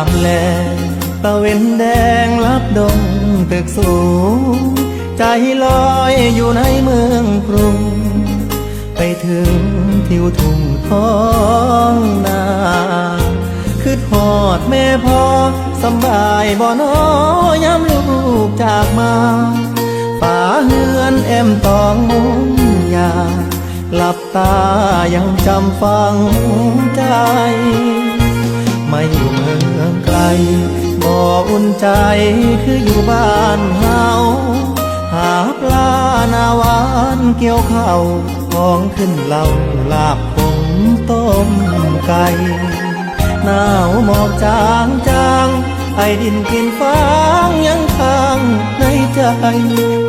ามแลตะเวนแดงลับดงตึกสูง ใจลอยอยู่ในเมืองกรุง ไปถึงทิวทุ่งท้องนาคือทอดแม่พ่อสบายบ่อนอยามลูกจากมาป่าเฮือนแอมตองมุงยาหลับตายังจำฟังใจ ไม่อยู่เมืองไกล บ่อุ่นใจคืออยู่บ้านเฮาหาปลาหนาวานเกี่ยวข้าวของขึ้นเหล่าลาบผมต้มไก่หนาวหมอกจางจางไอดินกินฟางยังค้างในใจ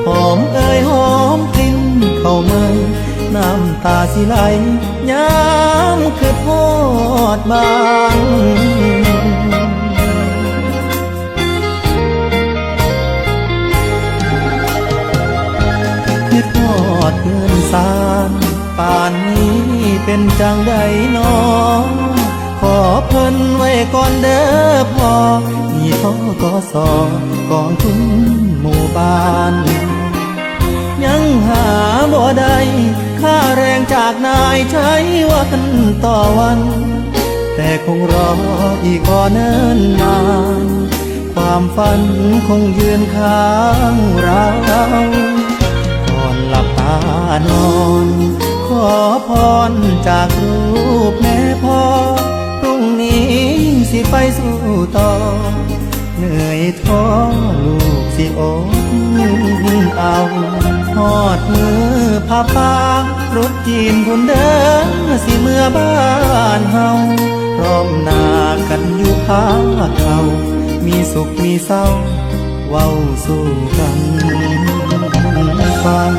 หอมเอ่ยหอมกลิ่นเข้ามาน้ำตาสิไหลยามคือทอดบา ดเงินสามป่านนี้เป็นจังใดนอขอเพิ่นไว้ก่อนเด้อพ่อมีทอกอสอกองทุนหมู่บ้าน ยังหาบ่ได้ค่าแรงจากนายใช้วันต่อวัน แต่คงรออีกก่อเนิ่นนาน ความฝันคงยืนค้างเราานอน ขอพรจากรูปแม่พ่อพรุ่งนี้สิไปสู่ต่อ เหนื่อยท้อลูกสิอดเอาหอดมือพาปารถจีนคนเดินสิเมื่อบ้านเฮาพร้อมหน้ากันอยู่พาเขามีสุขมีเศร้าเว้าสู้กันฟัง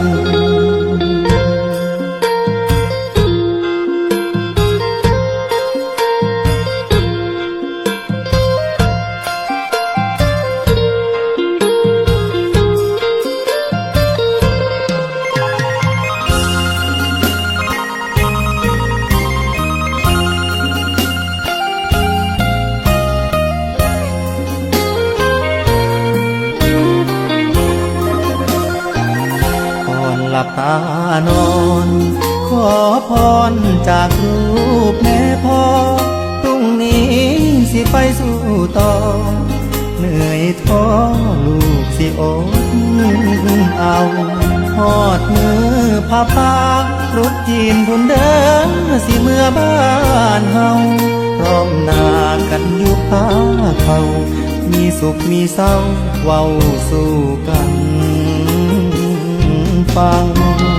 ตานอนขอพรจากรูปแม่พ่อพรุ่งนี้สิไปสู่ต่อ เหนื่อยท้อลูกสิอดเอาหอดมือพาปารถจีนทุนเดินสิเมื่อบ้านเฮาพร้อมหน้ากันอยู่พาเขา มีสุขมีเศร้าเว้าสู้กัน ฟัง